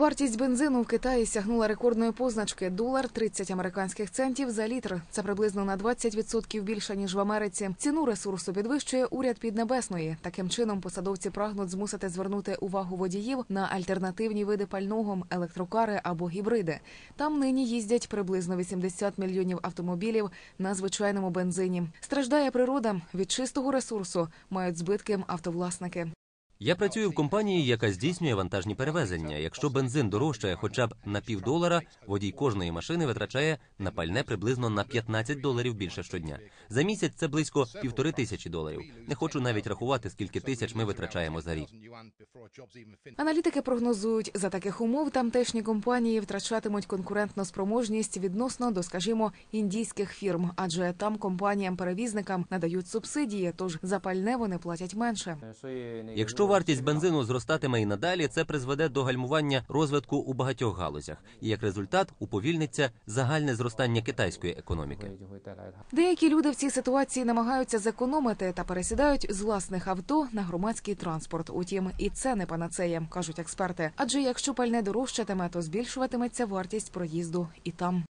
Вартість бензину в Китаї сягнула рекордної позначки долар 30 американських центів за літр. Це приблизно на 20% більше ніж в Америці. Ціну ресурсу підвищує уряд Піднебесної. Таким чином посадовці прагнуть змусити звернути увагу водіїв на альтернативні види пального, електрокари або гібриди. Там нині їздять приблизно 80 мільйонів автомобілів на звичайному бензині. Страждає природа від чистого ресурсу. Мають збитки автовласники. Я працюю в компанії, яка здійснює вантажні перевезення. Якщо бензин дорожчає хоча б на півдолара, водій кожної машини витрачає на пальне приблизно на 15 доларів більше щодня. За місяць це близько півтори тисячі доларів. Не хочу навіть рахувати, скільки тисяч ми витрачаємо за рік. Аналітики прогнозують, за таких умов тамтешні компанії втрачатимуть конкурентну спроможність відносно до, скажімо, індійських фірм, адже там компаніям-перевізникам надають субсидії, тож за пальне вони платять менше. Якщо вартість бензину зростатиме і надалі, це призведе до гальмування розвитку у багатьох галузях, і як результат уповільниться загальне зростання китайської економіки. Деякі люди в цій ситуації намагаються зекономити та пересідають з власних авто на громадський транспорт. Утім, і це не панацея, кажуть експерти. Адже якщо пальне дорожчатиме, то збільшуватиметься вартість проїзду і там.